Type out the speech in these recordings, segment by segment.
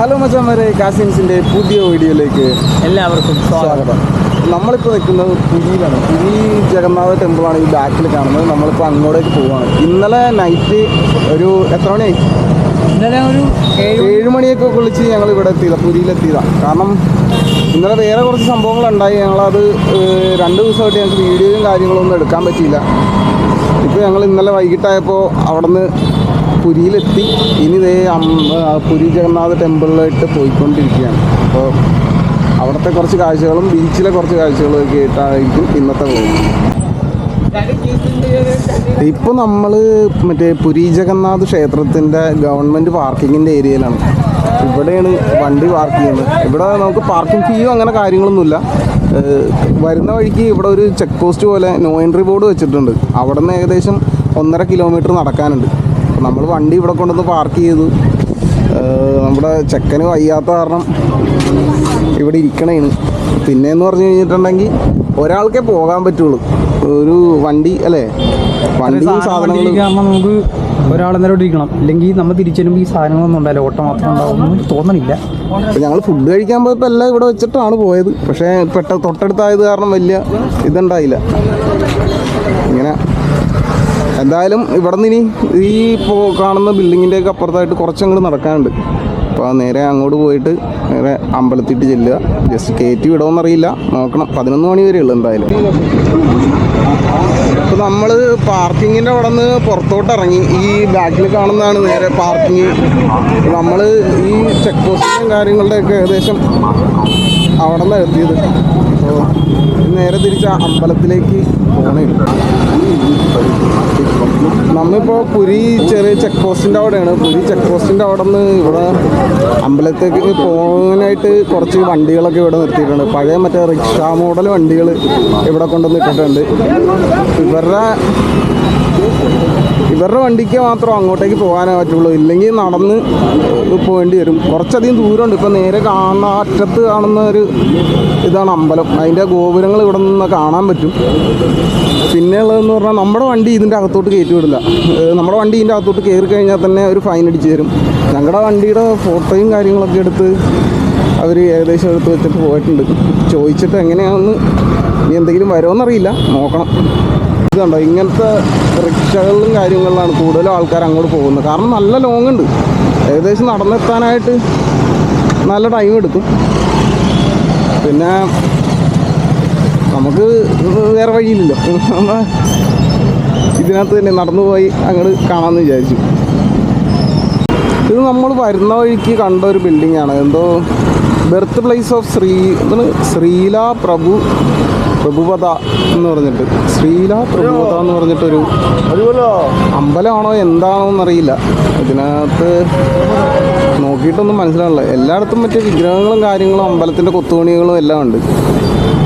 Hello മച്ചാമാരെ കാസിൻസിന്റെ പുതിയ വീഡിയോയിലേക്ക് എല്ലാവർക്കും സ്വാഗതം. നമ്മളിപ്പോൾ നിൽക്കുന്നത് പുരിയിലാണ്. പുരി ജഗന്നാഥ ടെമ്പിളാണ് ഈ ബാക്കിൽ കാണുന്നത്. നമ്മളിപ്പോൾ അങ്ങോട്ടേക്ക് പോവുകയാണ് ഇന്നലെ നൈറ്റ് ഒരു എത്ര മണിയായി? ഇന്നലെ ഒരു ഏഴ് മണിയൊക്കെ കുളിച്ച് ഞങ്ങൾ ഇവിടെ എത്തിയതാണ് പുരിയിലെത്തിയതാണ് കാരണം ഇന്നലെ വേറെ കുറച്ച് സംഭവങ്ങളുണ്ടായി. ഞങ്ങളത് രണ്ട് ദിവസമായിട്ട് ഞങ്ങൾക്ക് വീഡിയോയും കാര്യങ്ങളൊന്നും എടുക്കാൻ പറ്റിയില്ല. ഇപ്പോൾ ഞങ്ങൾ ഇന്നലെ വൈകിട്ടായപ്പോൾ അവിടെ നിന്ന് പുരിയിലെത്തി. ഇനി ദേ പുരി ജഗന്നാഥ ടെമ്പിളിലായിട്ട് പോയിക്കൊണ്ടിരിക്കുകയാണ്. അപ്പോൾ അവിടുത്തെ കുറച്ച് കാഴ്ചകളും ബീച്ചിലെ കുറച്ച് കാഴ്ചകളും ഒക്കെ ആയിട്ടായിരിക്കും ഇന്നത്തെ പോകുന്നത് ഇപ്പോൾ നമ്മൾ മറ്റേ പുരി ജഗന്നാഥ് ക്ഷേത്രത്തിന്റെ ഗവൺമെന്റ് പാർക്കിങ്ങിന്റെ ഏരിയയിലാണ് ഇവിടെയാണ് വണ്ടി പാർക്ക് ചെയ്യുന്നത്. ഇവിടെ നമുക്ക് പാർക്കിംഗ് ഫീയോ അങ്ങനെ കാര്യങ്ങളൊന്നുമില്ല. വരുന്ന വഴിക്ക് ഇവിടെ ഒരു ചെക്ക് പോസ്റ്റ് പോലെ നോ എൻട്രി ബോർഡ് വെച്ചിട്ടുണ്ട്. അവിടെ നിന്ന് ഏകദേശം ഒന്നര കിലോമീറ്റർ നടക്കാനുണ്ട്. നമ്മൾ വണ്ടി ഇവിടെ കൊണ്ടുവന്ന് പാർക്ക് ചെയ്തു. നമ്മുടെ ചെക്കന് വയ്യാത്ത കാരണം ഇവിടെ ഇരിക്കണേന് പിന്നെ എന്ന് പറഞ്ഞു കഴിഞ്ഞിട്ടുണ്ടെങ്കിൽ ഒരാൾക്കേ പോകാൻ പറ്റുള്ളൂ. ഒരു വണ്ടി അല്ലേ? വണ്ടി നമുക്ക് ഒരാൾ നേരം ഇരിക്കണം. ഇല്ലെങ്കിൽ നമ്മൾ തിരിച്ചു വരുമ്പോൾ ഈ സാധനങ്ങളൊന്നും ഉണ്ടാവില്ല. ഓട്ടം മാത്രം ഉണ്ടാവും തോന്നണില്ല. ഞങ്ങൾ ഫുഡ് കഴിക്കാൻ പോയപ്പോൾ എല്ലാം ഇവിടെ വെച്ചിട്ടാണ് പോയത്. പക്ഷേ പെട്ട തൊട്ടടുത്തായത് കാരണം വലിയ ഇതുണ്ടായില്ല. ഇങ്ങനെ എന്തായാലും ഇവിടെ നിന്ന് ഇനി ഈ ഇപ്പോൾ കാണുന്ന ബിൽഡിങ്ങിന്റെയൊക്കെ അപ്പുറത്തായിട്ട് കുറച്ചങ്ങോട്ട് നടക്കാനുണ്ട്. അപ്പോൾ നേരെ അങ്ങോട്ട് പോയിട്ട് നേരെ അമ്പലത്തിട്ട് ചെല്ലുക. ജസ്റ്റ് കയറ്റി വിടുമെന്നറിയില്ല നോക്കണം. പതിനൊന്ന് മണി വരെ ഉള്ളു എന്തായാലും. ഇപ്പോൾ നമ്മൾ പാർക്കിങ്ങിന്റെ അവിടെ നിന്ന് പുറത്തോട്ട് ഇറങ്ങി ഈ ബാക്കിൽ കാണുന്നതാണ് നേരെ പാർക്കിങ്. നമ്മൾ ഈ ചെക്ക് പോസ്റ്റിന്റെയും കാര്യങ്ങളുടെയൊക്കെ ഏകദേശം അവിടെ നിന്ന് എത്തിയത്. അപ്പോൾ നേരെ തിരിച്ച് അമ്പലത്തിലേക്ക് പോകണേ നമ്മിപ്പോൾ പുരി ചെറിയ ചെക്ക് പോസ്റ്റിന്റെ അവിടെയാണ്. പുരി ചെക്ക് പോസ്റ്റിന്റെ അവിടെ നിന്ന് ഇവിടെ അമ്പലത്തേക്ക് പോകാനായിട്ട് കുറച്ച് വണ്ടികളൊക്കെ ഇവിടെ നിർത്തിയിട്ടുണ്ട്. പഴയ മറ്റേ റിക്ഷ മോഡൽ വണ്ടികൾ ഇവിടെ കൊണ്ടുവന്നിട്ടിട്ടുണ്ട് ഇവരുടെ ഇവരുടെ വണ്ടിക്ക് മാത്രം അങ്ങോട്ടേക്ക് പോകാനേ പറ്റുള്ളൂ. ഇല്ലെങ്കിൽ നടന്ന് പോകേണ്ടി വരും. കുറച്ചധികം ദൂരമുണ്ട്. ഇപ്പം നേരെ കാണുന്ന അറ്റത്ത് കാണുന്ന ഒരു ഇതാണ് അമ്പലം. അതിന്റെ ഗോപുരങ്ങൾ ഇവിടെ നിന്ന് കാണാൻ പറ്റും. പിന്നെ ഉള്ളതെന്ന് പറഞ്ഞാൽ നമ്മുടെ വണ്ടി ഇതിന്റെ അകത്തോട്ട് കയറ്റി വിടില്ല. നമ്മുടെ വണ്ടി ഇതിന്റെ അകത്തോട്ട് കയറി കഴിഞ്ഞാൽ തന്നെ ഒരു ഫൈൻ അടിച്ച് തരും. ഞങ്ങളുടെ വണ്ടിയുടെ ഫോട്ടോയും കാര്യങ്ങളൊക്കെ എടുത്ത് അവർ ഏകദേശം എടുത്ത് വെച്ചിട്ട് പോയിട്ടുണ്ട്. ചോദിച്ചിട്ട് എങ്ങനെയാണെന്ന് ഇനി എന്തെങ്കിലും വരുമോയെന്നറിയില്ല നോക്കണം. ഇതുണ്ടോ ഇങ്ങനത്തെ റിക്ഷകളിലും കാര്യങ്ങളിലാണ് കൂടുതലും ആൾക്കാർ അങ്ങോട്ട് പോകുന്നത്. കാരണം നല്ല ലോങ് ഉണ്ട്. ഏകദേശം നടന്നെത്താനായിട്ട് നല്ല ടൈം എടുക്കും. പിന്നെ നമുക്ക് വേറെ വഴിയില്ലല്ലോ. ഇതിനകത്ത് തന്നെ നടന്നു പോയി അങ്ങോട്ട് കാണാമെന്ന് വിചാരിച്ചു. ഇത് നമ്മൾ വരുന്ന വഴിക്ക് കണ്ട ഒരു ബിൽഡിംഗ് ആണ്. എന്തോ ബർത്ത് പ്ലേസ് ഓഫ് ശ്രീ എന്താണ് ശ്രീല പ്രഭു പ്രഭുപത എന്ന് പറഞ്ഞിട്ട്. ശ്രീല പ്രഭുപത എന്ന് പറഞ്ഞിട്ടൊരു അമ്പലമാണോ എന്താണോ എന്നറിയില്ല ഇതിനകത്ത് നോക്കിയിട്ടൊന്നും മനസ്സിലാവില്ല. എല്ലായിടത്തും മറ്റേ വിഗ്രഹങ്ങളും കാര്യങ്ങളും അമ്പലത്തിന്റെ കൊത്തുപണികളും എല്ലാം ഉണ്ട്.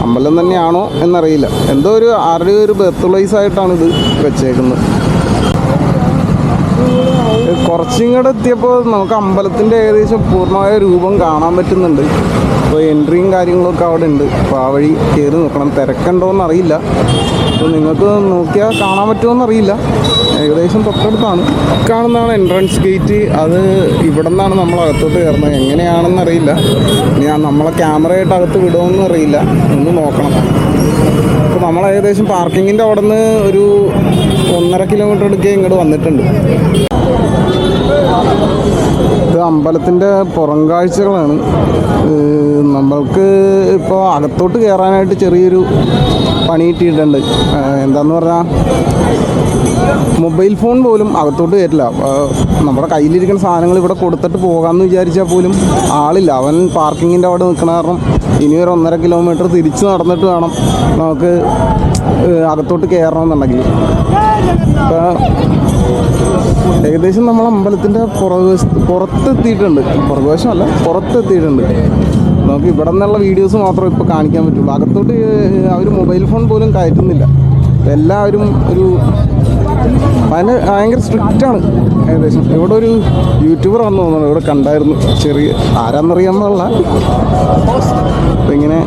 അമ്പലം തന്നെയാണോ എന്നറിയില്ല. എന്തോ ഒരു ആരുടെ ഒരു ബെർത്ത് പ്ലേസ് ആയിട്ടാണ് ഇത് വെച്ചേക്കുന്നത്. കുറച്ചിങ്ങോട്ട് എത്തിയപ്പോൾ നമുക്ക് അമ്പലത്തിന്റെ ഏകദേശം പൂർണമായ രൂപം കാണാൻ പറ്റുന്നുണ്ട്. അപ്പോൾ എൻട്രിയും കാര്യങ്ങളൊക്കെ അവിടെ ഉണ്ട്. അപ്പോൾ ആ വഴി കയറി നോക്കണം. തിരക്കുണ്ടോയെന്ന് അറിയില്ല. അപ്പോൾ നിങ്ങൾക്ക് നോക്കിയാൽ കാണാൻ പറ്റുമോയെന്ന് അറിയില്ല. ഏകദേശം തൊട്ടടുത്താണ്. കാണുന്നതാണ് എൻട്രൻസ് ഗേറ്റ് അത് ഇവിടെ നിന്നാണ് നമ്മൾ അകത്തോട്ട് കയറുന്നത്. എങ്ങനെയാണെന്ന് അറിയില്ല. ഇനി നമ്മളെ ക്യാമറയായിട്ട് അകത്ത് വിടുമെന്ന് അറിയില്ല. ഒന്ന് നോക്കണം. അപ്പോൾ നമ്മൾ ഏകദേശം പാർക്കിങ്ങിന്റെ അവിടെ നിന്ന് ഒരു ഒന്നര കിലോമീറ്റർ എടുക്കുക ഇങ്ങോട്ട് വന്നിട്ടുണ്ട്. ഇത് അമ്പലത്തിന്റെ പുറം കാഴ്ചകളാണ്. നമ്മൾക്ക് ഇപ്പോൾ അകത്തോട്ട് കയറാനായിട്ട് ചെറിയൊരു പണി കിട്ടിയിട്ടുണ്ട്. എന്താന്ന് പറഞ്ഞാൽ മൊബൈൽ ഫോൺ പോലും അകത്തോട്ട് കയറ്റില്ല നമ്മുടെ കയ്യിലിരിക്കുന്ന സാധനങ്ങൾ ഇവിടെ കൊടുത്തിട്ട് പോകാമെന്ന് വിചാരിച്ചാൽ പോലും ആളില്ല. അവൻ പാർക്കിങ്ങിന്റെ അവിടെ നിൽക്കണ കാരണം ഇനി ഒരു ഒന്നര കിലോമീറ്റർ തിരിച്ച് നടന്നിട്ട് വേണം നമുക്ക് അകത്തോട്ട് കയറണമെന്നുണ്ടെങ്കിൽ ഏകദേശം നമ്മൾ അമ്പലത്തിന്റെ പുറകുവശ പുറത്തെത്തിയിട്ടുണ്ട്. പുറകുവശമല്ല പുറത്തെത്തിയിട്ടുണ്ട്. നമുക്ക് ഇവിടെ നിന്നുള്ള വീഡിയോസ് മാത്രമേ ഇപ്പോൾ കാണിക്കാൻ പറ്റുള്ളൂ. അകത്തോട്ട് അവർ മൊബൈൽ ഫോൺ പോലും കയറ്റുന്നില്ല. എല്ലാവരും ഒരു ഭയങ്കര ഭയങ്കര സ്ട്രിക്റ്റാണ് ഏകദേശം. ഇവിടെ ഒരു യൂട്യൂബർ വന്നു തോന്നുന്നു. ഇവിടെ കണ്ടായിരുന്നു. ചെറിയ ആരാന്നറിയാൻ ഇങ്ങനെ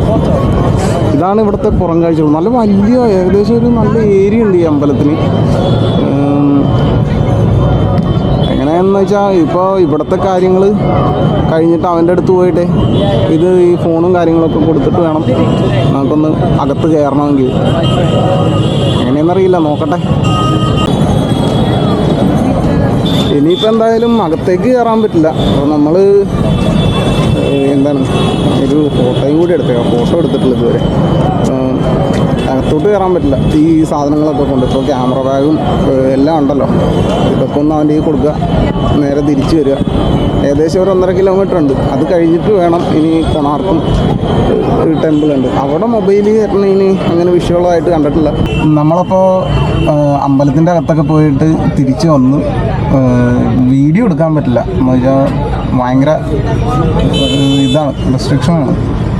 ഇതാണ് ഇവിടുത്തെ പുറം കാഴ്ചകൾ. നല്ല വലിയ ഏകദേശം ഒരു നല്ല ഏരിയ ഉണ്ട് ഈ അമ്പലത്തിന്. എങ്ങനെയാന്ന് വെച്ചാൽ ഇപ്പോൾ ഇവിടുത്തെ കാര്യങ്ങൾ കഴിഞ്ഞിട്ട് അവന്റെ അടുത്ത് പോയിട്ട് ഇത് ഈ ഫോണും കാര്യങ്ങളൊക്കെ കൊടുത്തിട്ട് വേണം നമുക്കൊന്ന് അകത്ത് കയറണമെങ്കിൽ. എങ്ങനെയെന്നറിയില്ല നോക്കട്ടെ. ഇനിയിപ്പോൾ എന്തായാലും അകത്തേക്ക് കയറാൻ പറ്റില്ല. അപ്പോൾ നമ്മൾ എന്താണ് ഒരു ഫോട്ടോയും കൂടി എടുത്തേക്കാം. ഫോട്ടോ എടുത്തിട്ടുള്ളത് ഇതുവരെ. അകത്തോട്ട് കയറാൻ പറ്റില്ല. ഈ സാധനങ്ങളൊക്കെ കൊണ്ട്. ഇപ്പോൾ ക്യാമറ ബാഗും എല്ലാം ഉണ്ടല്ലോ. ഇതൊക്കെ ഒന്ന് അവന്റെ കൊടുക്കുക. നേരെ തിരിച്ചു വരിക. ഏകദേശം ഒരു ഒന്നര കിലോമീറ്റർ ഉണ്ട്. അത് കഴിഞ്ഞിട്ട് വേണം ഇനി കൊണാർക്കും ടെമ്പിൾ ഉണ്ട്. അവിടെ മൊബൈൽ ഇനി അങ്ങനെ വിഷയമുള്ളതായിട്ട് കണ്ടിട്ടില്ല. നമ്മളപ്പോൾ അമ്പലത്തിന്റെ അകത്തൊക്കെ പോയിട്ട് തിരിച്ചു വന്ന്. വീഡിയോ എടുക്കാൻ പറ്റില്ല. എന്ന് വെച്ചാൽ ഭയങ്കര ഇതാണ് റെസ്ട്രിക്ഷനാണ്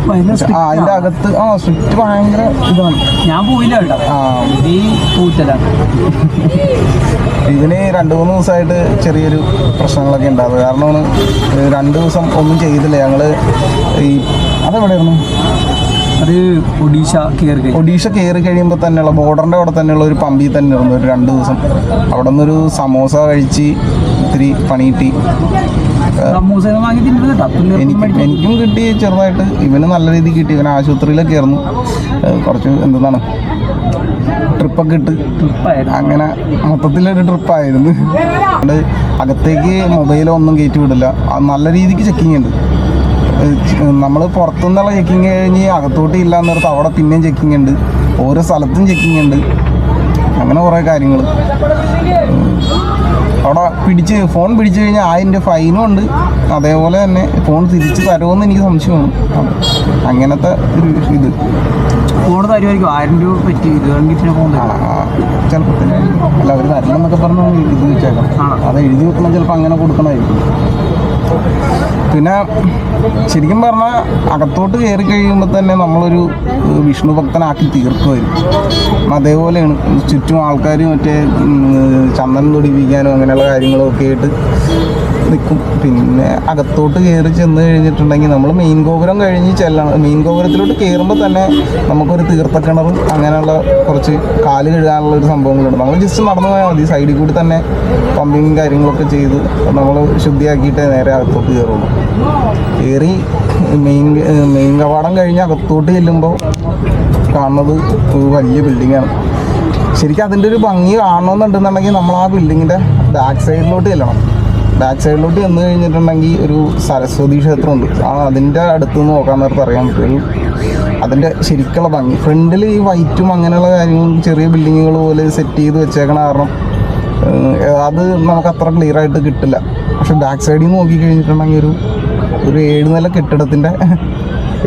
ആ അതിന്റെ അകത്ത് ആ സ്ട്രിക്റ്റ് ഭയങ്കര ഇതാണ്. ഞാൻ പോയില്ല കേട്ടോ. ആ. ഈ കൂറ്റലാണ് ഇതിന് രണ്ട് മൂന്ന് ദിവസമായിട്ട് ചെറിയൊരു പ്രശ്നങ്ങളൊക്കെ ഉണ്ടാകുന്നത് കാരണമാണ് രണ്ടു ദിവസം ഒന്നും ചെയ്തില്ല. ഞങ്ങൾ ഈ അതെവിടെയായിരുന്നു? അത് ഒഡീഷ കയറി ഒഡീഷ കയറി കഴിയുമ്പോൾ തന്നെയുള്ള ബോർഡറിന്റെ അവിടെ തന്നെയുള്ള ഒരു പമ്പിൽ തന്നെ ഇരുന്നു ഒരു രണ്ട് ദിവസം. അവിടെ നിന്നൊരു സമോസ കഴിച്ച് ഇത്തിരി പണി എനിക്ക് എനിക്കും കിട്ടി ചെറുതായിട്ട്. ഇവന് നല്ല രീതിയിൽ കിട്ടി. ഇവൻ ആശുപത്രിയിലൊക്കെ ആയിരുന്നു. കുറച്ച് എന്താണ് ട്രിപ്പൊക്കെ ഇട്ട് അങ്ങനെ മൊത്തത്തിലൊരു ട്രിപ്പായിരുന്നു. അതുകൊണ്ട് അകത്തേക്ക് മൊബൈലോ ഒന്നും കയറ്റി വിടില്ല. അത് നല്ല രീതിക്ക് ചെക്കിങ് ഉണ്ട്. നമ്മൾ പുറത്തുനിന്നുള്ള ചെക്കിങ് കഴിഞ്ഞ് അകത്തോട്ട് ഇല്ല എന്നിടത്ത് അവിടെ പിന്നെയും ചെക്കിങ് ഉണ്ട്. ഓരോ സ്ഥലത്തും ചെക്കിങ് ഉണ്ട്. അങ്ങനെ കുറേ കാര്യങ്ങൾ അവിടെ പിടിച്ച് ഫോൺ പിടിച്ചു കഴിഞ്ഞാൽ അതിന്റെ ഫൈനും ഉണ്ട്. അതേപോലെ തന്നെ ഫോൺ തിരിച്ച് തരുമെന്ന് എനിക്ക് സംശയമാണ് അങ്ങനത്തെ ഒരു ഇത്. ഫോൺ തരുമായിരിക്കും ആയിരം രൂപ പറ്റി. ഇത് കണ്ടിട്ട് ഫോൺ ചിലപ്പോൾ അല്ല അവർ തരണമെന്നൊക്കെ പറഞ്ഞ് ഇത് വെച്ചേക്കാം. അത് എഴുതി വെക്കണം ചിലപ്പോൾ അങ്ങനെ കൊടുക്കണമായിരിക്കും. പിന്നെ ശരിക്കും പറഞ്ഞാൽ അകത്തോട്ട് കയറി കഴിയുമ്പോൾ തന്നെ നമ്മളൊരു വിഷ്ണു ഭക്തനാക്കി തീർക്കുമായിരിക്കും. അതേപോലെയാണ്. ചുറ്റും ആൾക്കാർ മറ്റേ ചന്ദനം തൊടിപ്പിക്കാനും അങ്ങനെയുള്ള കാര്യങ്ങളൊക്കെ ആയിട്ട് നിൽക്കും പിന്നെ അകത്തോട്ട് കയറി ചെന്ന് കഴിഞ്ഞിട്ടുണ്ടെങ്കിൽ നമ്മൾ മെയിൻ ഗോപുരം കഴിഞ്ഞ് ചെല്ലണം. മെയിൻ ഗോപുരത്തിലോട്ട് കയറുമ്പോൾ തന്നെ നമുക്കൊരു തീർത്ഥക്കിണറും അങ്ങനെയുള്ള കുറച്ച് കാൽ കഴുകാനുള്ള ഒരു സംഭവങ്ങളുണ്ട്. നമ്മൾ ജസ്റ്റ് നടന്നു പോയാൽ മതി. സൈഡിൽ കൂടി തന്നെ പമ്പിങ്ങും കാര്യങ്ങളൊക്കെ ചെയ്ത് നമ്മൾ ശുദ്ധിയാക്കിയിട്ടേ നേരെ അകത്തോട്ട് കയറുള്ളൂ കയറി മെയിൻ മെയിൻ കവാടം കഴിഞ്ഞ് അകത്തോട്ട് ചെല്ലുമ്പോൾ കാണുന്നത് ഒരു വലിയ ബിൽഡിങ്ങാണ് ശരിക്കും അതിന്റെ ഒരു ഭംഗി കാണണമെന്നുണ്ടെന്നുണ്ടെങ്കിൽ നമ്മൾ ആ ബിൽഡിങ്ങിന്റെ ബാക്ക് സൈഡിലോട്ട് ചെല്ലണം. ബാക്ക് സൈഡിലോട്ട് ചെന്ന് കഴിഞ്ഞിട്ടുണ്ടെങ്കിൽ ഒരു സരസ്വതി ക്ഷേത്രമുണ്ട്. ആ അതിന്റെ അടുത്ത് നോക്കാൻ നേരത്തെ അറിയാൻ പറ്റും അതിന്റെ ശരിക്കുള്ള ഭംഗി. ഫ്രണ്ടിൽ ഈ വൈറ്റും അങ്ങനെയുള്ള കാര്യങ്ങളും ചെറിയ ബിൽഡിങ്ങുകൾ പോലെ സെറ്റ് ചെയ്ത് വെച്ചേക്കണ കാരണം അത് നമുക്ക് അത്ര ക്ലിയർ ആയിട്ട് കിട്ടില്ല. പക്ഷെ ബാക്ക് സൈഡിൽ നിന്ന് നോക്കി കഴിഞ്ഞിട്ടുണ്ടെങ്കിൽ ഒരു ഒരു ഏഴ് നില കെട്ടിടത്തിന്റെ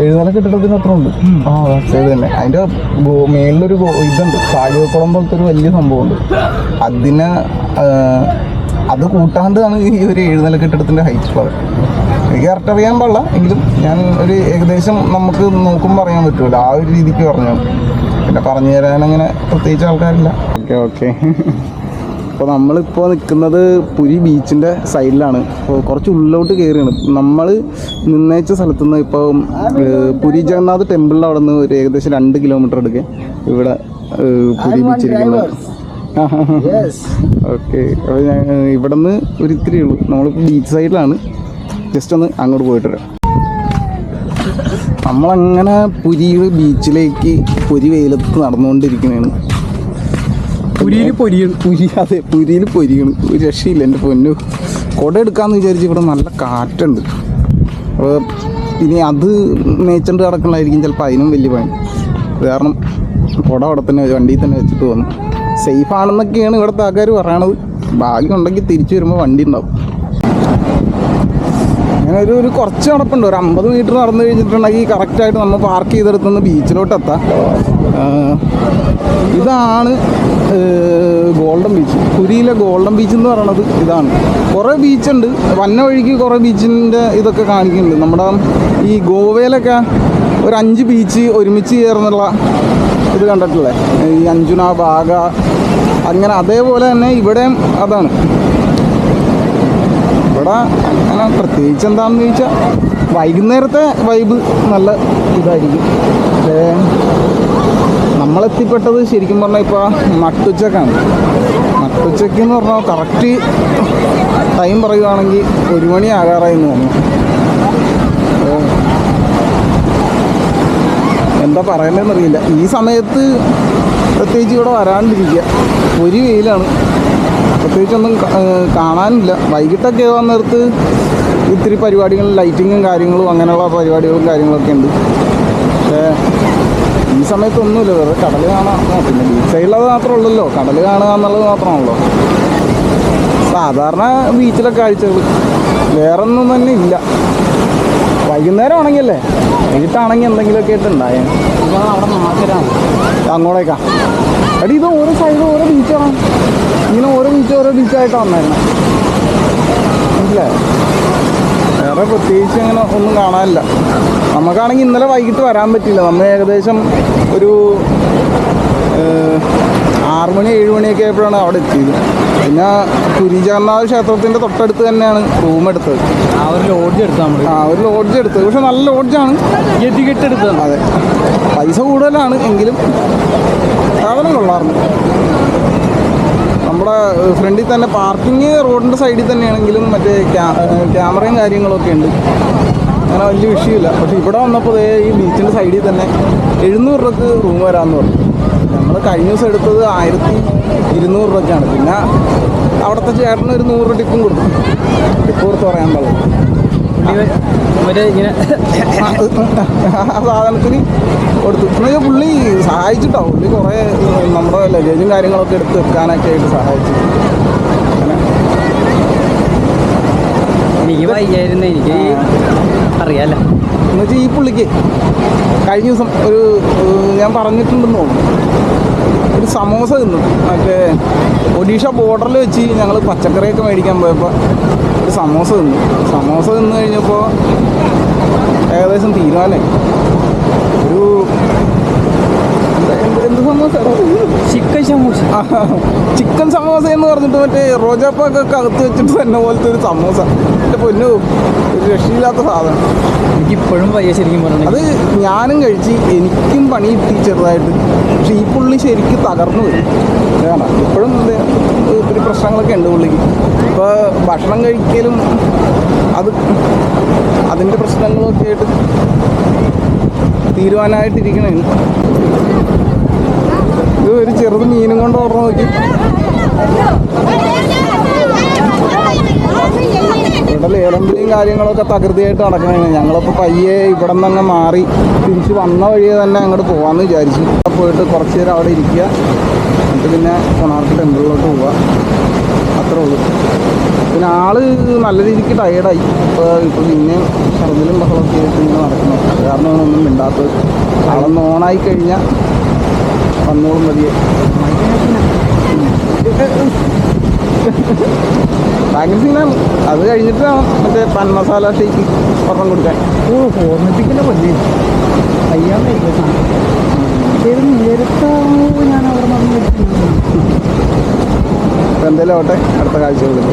ഏഴ് നില കെട്ടിടത്തിന് അത്ര ഉണ്ട് ആ സൈഡ് തന്നെ. അതിന്റെ മേലിലൊരു ഇതുണ്ട്. കാഴ്ചക്കുളം പോലത്തെ ഒരു വലിയ സംഭവമുണ്ട്. അതിന് അത് കൂട്ടാണ്ടാണ് ഈ ഒരു ഏഴ് നില കെട്ടിടത്തിന്റെ ഹൈറ്റ് ഉള്ളത് എനിക്ക് കറക്റ്റ് അറിയാൻ പാടില്ല. എങ്കിലും ഞാൻ ഒരു ഏകദേശം നമുക്ക് നോക്കുമ്പോൾ അറിയാൻ പറ്റുമല്ലോ ആ ഒരു രീതിക്ക് പറഞ്ഞു പിന്നെ പറഞ്ഞു തരാൻ അങ്ങനെ പ്രത്യേകിച്ച് ആൾക്കാരില്ല. Okay okay. അപ്പോൾ നമ്മളിപ്പോൾ നിൽക്കുന്നത് പുരി ബീച്ചിന്റെ സൈഡിലാണ്. അപ്പോൾ കുറച്ച് ഉള്ളിലോട്ട് കയറിയാണ് നമ്മൾ നിന്നേച്ച സ്ഥലത്തു നിന്ന് ഇപ്പോൾ പുരി ജഗന്നാഥ് ടെമ്പിളിന്റെ അവിടെ നിന്ന് ഒരു ഏകദേശം രണ്ട് കിലോമീറ്റർ എടുക്കുക ഇവിടെ പുരി ബീച്ച് ഇരിക്കുന്നത് ഓക്കെ അപ്പോൾ ഞാൻ ഇവിടെ നിന്ന് ഒരു ഇത്തിരി ഉള്ളൂ. നമ്മളിപ്പോൾ ബീച്ച് സൈഡിലാണ്. ജസ്റ്റ് ഒന്ന് അങ്ങോട്ട് പോയിട്ട് വരാം. നമ്മളങ്ങനെ പുരിയുടെ ബീച്ചിലേക്ക് പുരി വെയിലത്ത് നടന്നുകൊണ്ടിരിക്കുന്നതാണ് പുരിയിൽ പൊരിയണം. പുരി അതെ പുരിയിൽ പൊരിയണം. ഒരു രക്ഷയില്ല എന്റെ പൊന്നു. കുട എടുക്കാമെന്ന് വിചാരിച്ച് ഇവിടെ നല്ല കാറ്റുണ്ട്. അപ്പോൾ ഇനി അത് മേച്ചണ്ട് കിടക്കണമായിരിക്കും ചിലപ്പോൾ അതിനും വലിയ പണി. കാരണം കുട അവിടെ തന്നെ വണ്ടിയിൽ തന്നെ വെച്ചിട്ട് വന്നു സേഫ് ആണെന്നൊക്കെയാണ് ഇവിടുത്തെ ആൾക്കാർ പറയണത്. ഭാഗ്യം ഉണ്ടെങ്കിൽ തിരിച്ചു വരുമ്പോൾ വണ്ടി ഉണ്ടാവും. അങ്ങനെ ഒരു ഒരു കുറച്ച് നടപ്പുണ്ട്. ഒരു അമ്പത് മീറ്റർ നടന്നു കഴിഞ്ഞിട്ടുണ്ടെങ്കിൽ കറക്റ്റായിട്ട് നമ്മൾ പാർക്ക് ചെയ്തെടുത്തുനിന്ന് ബീച്ചിലോട്ട് എത്താം. ഇതാണ് ഗോൾഡൻ ബീച്ച് പുരിയിലെ ഗോൾഡൻ ബീച്ച് എന്ന് പറയണത് ഇതാണ്. കുറേ ബീച്ചുണ്ട് വന്ന വഴിക്ക് കുറേ ബീച്ചിന്റെ ഇതൊക്കെ കാണിക്കുന്നുണ്ട്. നമ്മുടെ ഈ ഗോവയിലൊക്കെ ഒരു അഞ്ച് ബീച്ച് ഒരുമിച്ച് ചേർന്നുള്ള ഇത് കണ്ടിട്ടില്ലേ? ഈ അഞ്ജുന ബാഗ അങ്ങനെ അതേപോലെ തന്നെ ഇവിടെയും അതാണ്. ഇവിടെ അങ്ങനെ പ്രത്യേകിച്ച് എന്താണെന്ന് ചോദിച്ചാൽ വൈകുന്നേരത്തെ വൈബ് നല്ല ഇതായിരിക്കും. നമ്മളെത്തിപ്പെട്ടത് ശരിക്കും പറഞ്ഞാൽ ഇപ്പോൾ മട്ടുച്ചക്കാണ് മട്ടുച്ചക്ക് എന്ന് പറഞ്ഞാൽ കറക്റ്റ് ടൈം പറയുകയാണെങ്കിൽ ഒരു മണി ആകാറായി എന്ന് തോന്നുന്നു എന്താ പറയണ്ടതെന്ന് അറിയില്ല. ഈ സമയത്ത് പ്രത്യേകിച്ച് ഇവിടെ വരാണ്ടിരിക്കുക. ഒരു വെയിലാണ്. പ്രത്യേകിച്ചൊന്നും കാണാനില്ല. വൈകിട്ടൊക്കെ വന്നിടത്ത് ഇത്തിരി പരിപാടികളും ലൈറ്റിങ്ങും കാര്യങ്ങളും അങ്ങനെയുള്ള പരിപാടികളും കാര്യങ്ങളൊക്കെ ഉണ്ട്. പക്ഷേ ഈ സമയത്തൊന്നുമില്ല വേറെ കടൽ കാണാൻ ആ, പിന്നെ ബീച്ച് സൈഡിലത് മാത്രമേ ഉള്ളല്ലോ. കടൽ കാണുക എന്നുള്ളത് മാത്രമാണല്ലോ. സാധാരണ ബീച്ചിലെ കാഴ്ചകൾ. വേറൊന്നും തന്നെ ഇല്ല. വൈകുന്നേരം ആണെങ്കിലല്ലേ? വൈകിട്ടാണെങ്കിൽ എന്തെങ്കിലുമൊക്കെ ആയിട്ട് ഉണ്ടായേ അങ്ങോട്ടേക്കാ. എടി ഇത് ഓരോ സൈഡ് ഓരോ ബീച്ചാണ് ഇങ്ങനെ ഓരോ ബീച്ച് ഓരോ ബീച്ചായിട്ടാണ് വന്നായിരുന്നു മനസ്സിലേ വേറെ പ്രത്യേകിച്ച് അങ്ങനെ ഒന്നും കാണാനില്ല. നമുക്കാണെങ്കിൽ ഇന്നലെ വൈകിട്ട് വരാൻ പറ്റില്ല നമ്മൾ ഏകദേശം ഒരു ആറു മണി ഏഴ് മണിയൊക്കെ ആയപ്പോഴാണ് അവിടെ എത്തിയത്. പിന്നെ പുരി ജഗന്നാഥ ക്ഷേത്രത്തിന്റെ തൊട്ടടുത്ത് തന്നെയാണ് റൂം എടുത്തത്. ആ ഒരു ലോഡ്ജ് എടുത്തു നമ്മൾ ആ ഒരു ലോഡ്ജ് എടുത്തത്. പക്ഷെ നല്ല ലോഡ്ജാണ്. എത്തിക്കെട്ടെടുത്തത് അതെ. പൈസ കൂടുതലാണ് എങ്കിലും സാധനം കൊള്ളാറുണ്ട്. നമ്മുടെ ഫ്രണ്ടിൽ തന്നെ പാർക്കിങ് റോഡിന്റെ സൈഡിൽ തന്നെയാണെങ്കിലും മറ്റേ ക്യാമറയും കാര്യങ്ങളൊക്കെ ഉണ്ട്. അങ്ങനെ വലിയ വിഷയമില്ല. പക്ഷെ ഇവിടെ വന്നപ്പോൾ ഇതേ ഈ ബീച്ചിന്റെ സൈഡിൽ തന്നെ എഴുന്നൂറ് രൂപക്ക് റൂം വരാമെന്ന് പറഞ്ഞു. നമ്മൾ കഴിഞ്ഞ ദിവസം എടുത്തത് ആയിരത്തി ഇരുന്നൂറ് രൂപയ്ക്കാണ് പിന്നെ അവിടുത്തെ ചേട്ടന് ഒരു നൂറ് ടിപ്പും കൊടുത്തു. ടിപ്പ് കൊടുത്ത് പറയാൻ പാടില്ല. മറ്റേ ഇങ്ങനെ സാധനത്തിന് കൊടുത്തു. എന്നുവെച്ചാൽ പുള്ളി സഹായിച്ചിട്ടോ? പുള്ളി കുറേ നമ്മുടെ ലഗേജും കാര്യങ്ങളൊക്കെ എടുത്ത് വെക്കാനൊക്കെ ആയിട്ട് സഹായിച്ചു. എനിക്ക് വയ്യായിരുന്നു. എനിക്ക് അറിയാലോ. എന്നുവെച്ചാൽ ഈ പുള്ളിക്ക് കഴിഞ്ഞ ദിവസം ഒരു ഞാൻ പറഞ്ഞിട്ടുണ്ടെന്ന് തോന്നുന്നു. ഒരു സമോസ തിന്നു. മറ്റേ ഒഡീഷ ബോർഡറിൽ വെച്ച് ഞങ്ങൾ പച്ചക്കറിയൊക്കെ മേടിക്കാൻ പോയപ്പോൾ ഒരു സമോസ തിന്നു. സമോസ തിന്നു കഴിഞ്ഞപ്പോൾ ഏകദേശം തീരുമാനമായി. ഒരു എന്താ- സമോസ? ചിക്കൻ സമൂസ. ചിക്കൻ സമോസ എന്ന് പറഞ്ഞിട്ട് മറ്റേ റോജാപ്പൊക്കെ അകത്ത് വെച്ചിട്ട് തന്നെ പോലത്തെ ഒരു സമോസ. എന്റെ പൊന്നു ഒരു രക്ഷയില്ലാത്ത സാധനം. എനിക്ക് ഇപ്പോഴും വയ്യ ശരിക്കും പറഞ്ഞു. അത് ഞാനും കഴിച്ച് എനിക്കും പണി കിട്ടി ചെറുതായിട്ട്. പക്ഷെ ഈ പുള്ളി ശരിക്കും തകർന്നു വരും ഇപ്പോഴും ഒത്തിരി പ്രശ്നങ്ങളൊക്കെ ഉണ്ട് പുള്ളിക്ക്. ഇപ്പോൾ ഭക്ഷണം കഴിക്കലും അത് അതിന്റെ പ്രശ്നങ്ങളൊക്കെ ആയിട്ട് തീരുമാനമായിട്ടിരിക്കണേ ഒരു ചെറുത് മീനും കൊണ്ട് ഓർമ്മ നോക്കി. ഇവിടെ ലേലമ്പിളിയും കാര്യങ്ങളൊക്കെ തകൃതിയായിട്ട് നടക്കണേ ഞങ്ങളിപ്പോൾ പയ്യെ ഇവിടെ നിന്ന് തന്നെ മാറി തിരിച്ച് വന്ന വഴിയെ തന്നെ അങ്ങോട്ട് പോകാമെന്ന് വിചാരിച്ചു. പോയിട്ട് കുറച്ച് നേരം അവിടെ ഇരിക്കുക. എന്നിട്ട് പിന്നെ കൊണാർക്ക് ടെമ്പിളിലോട്ട് പോവുക. അത്രേ ഉള്ളൂ. പിന്നെ ആൾ നല്ല രീതിക്ക് ടയേർഡായി ഇപ്പോൾ ഇപ്പോൾ പിന്നെയും ഛർദിലും ബഹളമൊക്കെ ആയിട്ട് ഇങ്ങനെ നടക്കുന്നു. കാരണമാണ് ഒന്നും മിണ്ടാത്തത്. ആളൊന്ന് ഓണായി കഴിഞ്ഞാൽ വന്നോളും മതിയെ ഭയങ്കര സീനാണ് അത് കഴിഞ്ഞിട്ട് വേണം മറ്റേ പൻ മസാല ഷേക്ക് ഒരെണ്ണം കൊടുക്കാൻ. ഓ ഓർമ്മിപ്പിക്കുന്ന കൊല്ലേ അയ്യാൻ നേരത്താണോ ഞാൻ അവിടെ എന്തായാലും ആവട്ടെ അടുത്ത കാഴ്ചകളിൽ